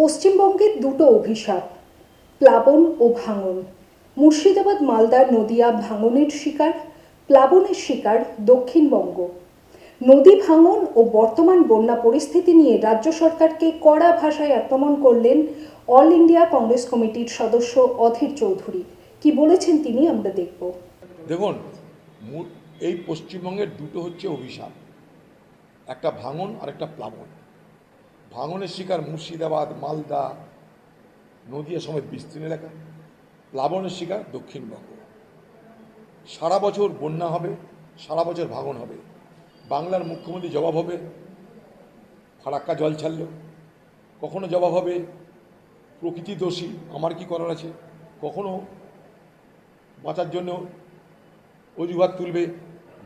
পশ্চিমবঙ্গের দুটো অভিশাপ, প্লাবন ও ভাঙন। মুর্শিদাবাদ মালদার নদিয়া ভাঙনের শিকার, প্লাবনের শিকার দক্ষিণবঙ্গ। নদী ভাঙন ও বর্তমান বন্যা পরিস্থিতি নিয়ে রাজ্য সরকারকে কড়া ভাষায় আক্রমণ করলেন অল ইন্ডিয়া কংগ্রেস কমিটির সদস্য অধীর চৌধুরী। কি বলেছেন তিনি আমরা দেখব। দেখুন এই পশ্চিমবঙ্গের দুটো হচ্ছে অভিশাপ। একটা ভাঙন আর একটা প্লাবন। ভাঙনের শিকার মুর্শিদাবাদ, মালদা, নদিয়া সমেত বিস্তীর্ণ এলাকা। প্লাবনের শিকার দক্ষিণবঙ্গ। সারা বছর বন্যা হবে, সারা বছর ভাঙন হবে। বাংলার মুখ্যমন্ত্রী জবাব হবে, ফারাক্কা জল ছাড়ল। কখনো জবাব হবে, প্রকৃতি দোষী, আমার কি করার আছে? কখনো বাঁচার জন্য অজুহাত তুলবে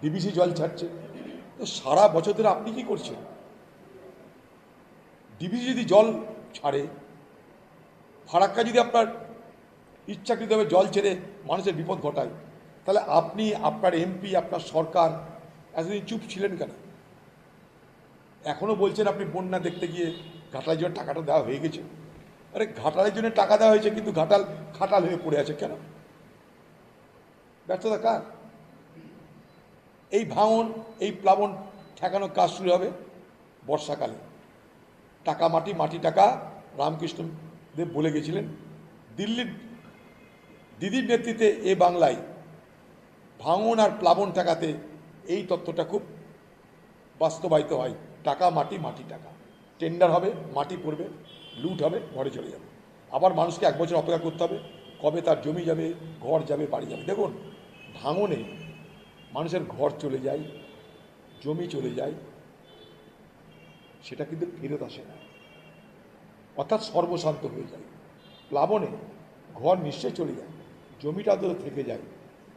ডিবিসি জল ছাড়ছে। তো সারা বছর ধরে আপনি কি করছেন? ডিবিসি যদি জল ছাড়ে, ফারাক্কা যদি আপনার ইচ্ছাকৃতভাবে জল ছেড়ে মানুষের বিপদ ঘটায়, তাহলে আপনি, আপনার এমপি আপনার সরকার এতদিন চুপ ছিলেন কেন? এখনও বলছেন আপনি বন্যা দেখতে গিয়ে ঘাটালের জন্য টাকাটা দেওয়া হয়ে গেছে। আরে ঘাটালের জন্য টাকা দেওয়া হয়েছে, কিন্তু ঘাটাল, খাটাল হয়ে পড়ে আছে কেন? ব্যর্থতা কার? এই ভাঙন, এই প্লাবন ঠেকানোর কাজ শুরু হবে বর্ষাকালে। টাকা মাটি মাটি টাকা রামকৃষ্ণ দেব বলে গেছিলেন। দিল্লির দিদির নেতৃত্বে এ বাংলায় ভাঙন আর প্লাবন ঠেকাতে এই তত্ত্বটা খুব বাস্তবায়িত হয়। টাকা, মাটি মাটি টাকা। টেন্ডার হবে, মাটি পড়বে, লুট হবে, ঘরে চলে যাবে। আবার মানুষকে এক বছর অপেক্ষা করতে হবে, কবে তার জমি যাবে, ঘর যাবে, বাড়ি যাবে। দেখুন, ভাঙনে মানুষের ঘর চলে যায়, জমি চলে যায় সেটা কিন্তু ফেরত আসে না। অর্থাৎ সর্বশান্ত হয়ে যায়। প্লাবনে ঘর নিশ্চয় চলে যায়, জমিটা তো থেকে যায়,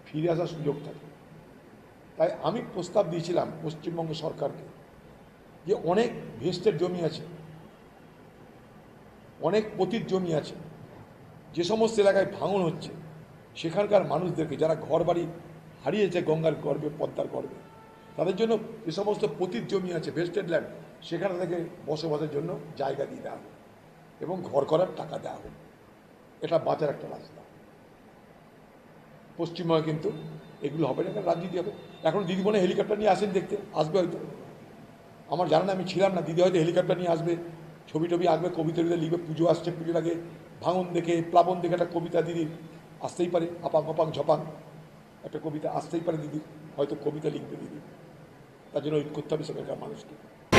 ফিরে আসার সুযোগ থাকে। তাই আমি প্রস্তাব দিয়েছিলাম পশ্চিমবঙ্গ সরকারকে যে অনেক ভেস্টের জমি আছে, অনেক পতির জমি আছে, যে সমস্ত এলাকায় ভাঙন হচ্ছে, সেখানকার মানুষদেরকে যারা ঘর বাড়ি হারিয়েছে, গঙ্গার গর্বে পদ্মার গর্বে তাদের জন্য যে সমস্ত পতির জমি আছে, ভেস্টেড ল্যান্ড সেখানে থেকে বসবাসের জন্য জায়গা দিয়ে দেওয়া হবে এবং ঘর করার টাকা দেওয়া হবে। এটা বাঁচার একটা রাস্তা। পশ্চিমবঙ্গে কিন্তু এগুলো হবে না রাজনীতি হবে। এখন দিদি মনে হেলিকপ্টার নিয়ে আসেন দেখতে, আসবে হয়তো। আমার জানা না আমি ছিলাম না, দিদি হয়তো হেলিকপ্টার নিয়ে আসবে। ছবি টবি আঁকবে কবিতা টবিতা লিখবে, পুজো আসছে পুজোর আগে ভাঙন দেখে, প্লাবন দেখে একটা কবিতা দিদির আসতেই পারে, আপাং অপাং ঝপাং। একটা কবিতা আসতেই পারে দিদির হয়তো কবিতা লিখবে দিদি। তার জন্য করতে হবে সেখানকার মানুষকে।